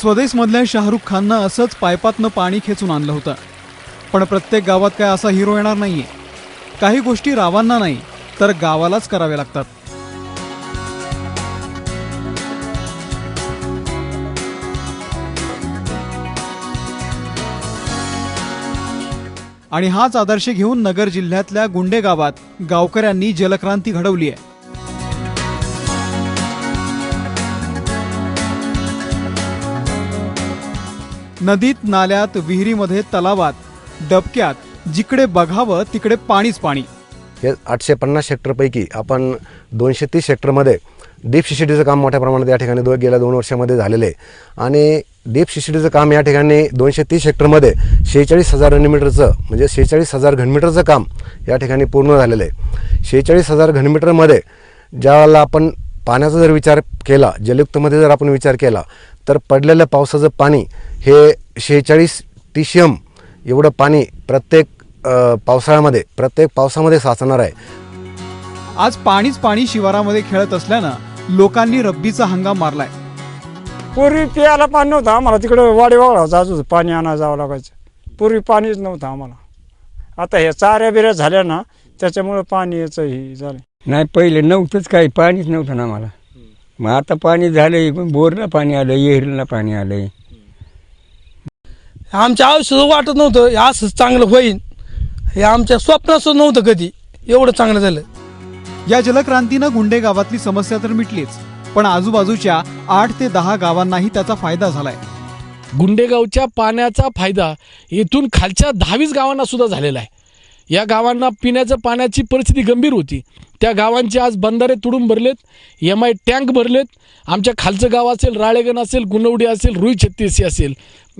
स्वदेशमधल्या शाहरुख खाननं असंच पायपातनं पाणी खेचून आणलं होतं. पण प्रत्येक गावात काय असा हिरो येणार नाहीये. काही गोष्टी रावांना नाही तर गावालाच कराव्या लागतात. आणि हाच आदर्श घेऊन नगर जिल्ह्यातल्या गुंडे गावात गावकऱ्यांनी जलक्रांती घडवली आहे नदीत नाल्यात विहिरीमध्ये तलावात डबक्यात जिकडे बघावं तिकडे पाणीच पाणी. हे आठशे पन्नास हेक्टरपैकी आपण दोनशे तीस हेक्टरमध्ये डीप शिशिडीचं काम मोठ्या प्रमाणात या ठिकाणी दो गेल्या दोन वर्षामध्ये झालेलं आहे. आणि डीप शिशिडीचं काम या ठिकाणी दोनशे तीस हेक्टरमध्ये शेहेचाळीस हजार घनमीटरचं म्हणजे शेहेचाळीस हजार घनमीटरचं काम या ठिकाणी पूर्ण झालेलं आहे. शेहेचाळीस हजार घनमीटरमध्ये ज्याला आपण पाण्याचा जर विचार केला जलयुक्तमध्ये जर आपण विचार केला तर पडलेलं पावसाचं पाणी हे शेहेचाळीस टीसीएम एवढं पाणी प्रत्येक पावसाळ्यामध्ये प्रत्येक पावसामध्ये साचणार आहे. आज पाणीच पाणी शिवारामध्ये खेळत असल्यानं लोकांनी रब्बीचा हंगाम मारलाय. पूर्वी प्यायला पाणी नव्हतं आम्हाला. तिकडं जात होतं पाणी आणायला जावं लागायचं. पूर्वी पाणीच नव्हतं आम्हाला. आता हे चाऱ्या बिऱ्या झाल्या ना त्याच्यामुळं पाणी याचं हे झालं नाही पहिले नव्हतंच काही पाणीच नव्हतं ना आम्हाला. मग आता पाणी झालंय बोरला पाणी आलं येहरीला पाणी आलंय. आमच्या आयुष्याचं वाटत नव्हतं हे असंच चांगलं होईन. हे आमच्या स्वप्नाचं नव्हतं कधी. एवढं चांगलं झालं. या जलक्रांतीनं गुंडे गावातली समस्या तर मिटलीच पण आजूबाजूच्या आठ ते दहा गावांनाही त्याचा फायदा झालाय. गुंडेगावच्या पाण्याचा फायदा येथून खालच्या दहावीस गावांना सुद्धा झालेला आहे. या गावांना पिण्याच्या पाण्याची परिस्थिती गंभीर होती. त्या गावांचे आज बंधारे तुडून भरलेत एम आय टँक भरलेत आमच्या खालचं गाव असेल राळेगण असेल गुणवडी असेल रुई छत्तीसी असेल.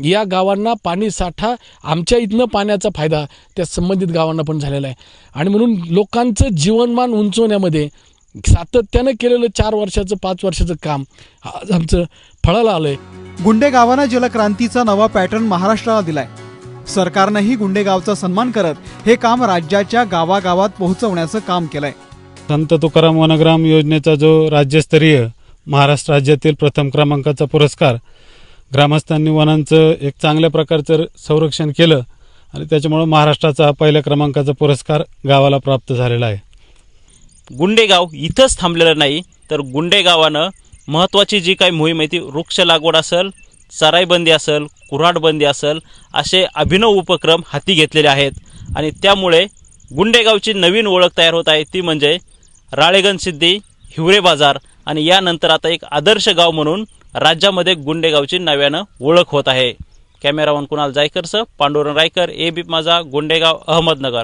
या गावांना पाणी साठा आमच्या इथनं पाण्याचा फायदा त्या संबंधित गावांना पण झालेला आहे. आणि म्हणून लोकांचं जीवनमान उंचवण्यामध्ये सातत्यानं केलेलं चार वर्षाचं पाच वर्षाचं काम आज आमचं फळाला आलं आहे गुंडे गावानं जलक्रांतीचा नवा पॅटर्न महाराष्ट्राला दिलाय. सरकारनंही गुंडे गावचा सन्मान करत हे काम राज्याच्या गावागावात पोहोचवण्याचं काम केलंय. संत तुकाराम वनग्राम योजनेचा जो राज्यस्तरीय महाराष्ट्र राज्यातील प्रथम क्रमांकाचा पुरस्कार ग्रामस्थांनी वनांचं एक चांगल्या प्रकारचं संरक्षण केलं आणि त्याच्यामुळं महाराष्ट्राचा पहिल्या क्रमांकाचा पुरस्कार गावाला प्राप्त झालेला आहे. गुंडेगाव इथंच थांबलेलं नाही तर गुंडेगावानं महत्त्वाची जी काही मोहीम आहे ती वृक्ष लागवड असेल चराईबंदी असेल कुऱ्हाडबंदी असेल असे अभिनव उपक्रम हाती घेतलेले आहेत. आणि त्यामुळे गुंडेगावची नवीन ओळख तयार होत आहे. ती म्हणजे राळेगण सिद्धी हिवरे बाजार. आणि यानंतर आता एक आदर्श गाव म्हणून राज्यामध्ये गुंडेगावची नव्यानं ओळख होत आहे. कॅमेरामन कुणाल जायकरसह पांडुरंग रायकर ए बी माझा गुंडेगाव अहमदनगर.